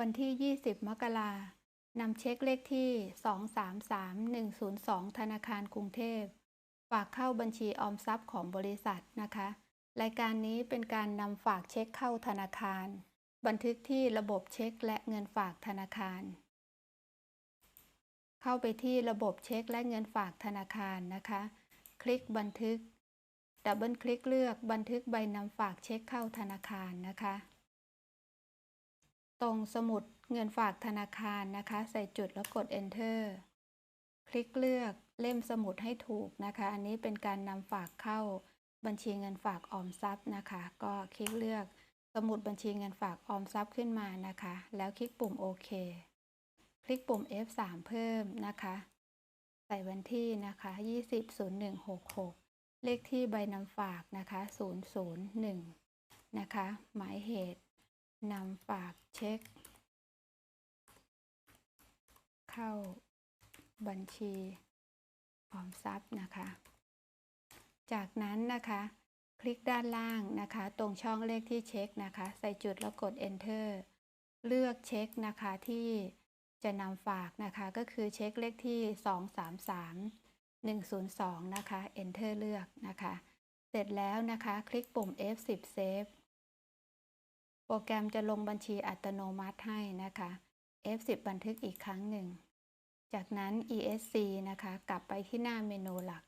วันที่ 20 มกรานำเช็คเลขที่ 233102 ธนาคารกรุงเทพ ฝากเข้าบัญชีออมทรัพย์ของบริษัทนะคะ รายการนี้เป็นการนำฝากเช็คเข้าธนาคาร บันทึกที่ระบบเช็คและเงินฝากธนาคาร เข้าไปที่ระบบเช็คและเงินฝากธนาคารนะคะ คลิกบันทึก ดับเบิลคลิกเลือกบันทึกใบนำฝากเช็คเข้าธนาคารนะคะ ตรงสมุดเงินฝากธนาคารนะคะ ใส่จุดแล้วกด enter คลิกเลือกเล่มสมุดให้ถูกนะคะ อันนี้เป็นการนำฝากเข้าบัญชีเงินฝากออมทรัพย์นะคะ ก็คลิกเลือกสมุดบัญชีเงินฝากออมทรัพย์ขึ้นมานะคะ แล้วคลิกปุ่มโอเคคลิกปุ่ม F3 เพิ่มนะคะ ใส่วันที่นะคะ 20.0166 เลขที่ใบนำฝากนะคะ 001 นะคะ หมายเหตุ นำฝากเช็ค เข้าบัญชีออมทรัพย์นะคะ จากนั้นนะคะ คลิกด้านล่างนะคะ ตรงช่องเลขที่เช็คนะคะ ใส่จุดแล้วกด enter เลือกเช็คนะคะที่จะนำฝากนะคะ ก็คือเช็คเลขที่ 233 102 นะคะ enter เลือกนะคะ เสร็จแล้วนะคะ คลิกปุ่ม F10 save โปรแกรมจะลงบัญชีอัตโนมัติให้นะคะ F10 บันทึกอีกครั้งหนึ่ง จากนั้น ESC นะคะ กลับไปที่หน้าเมนูหลัก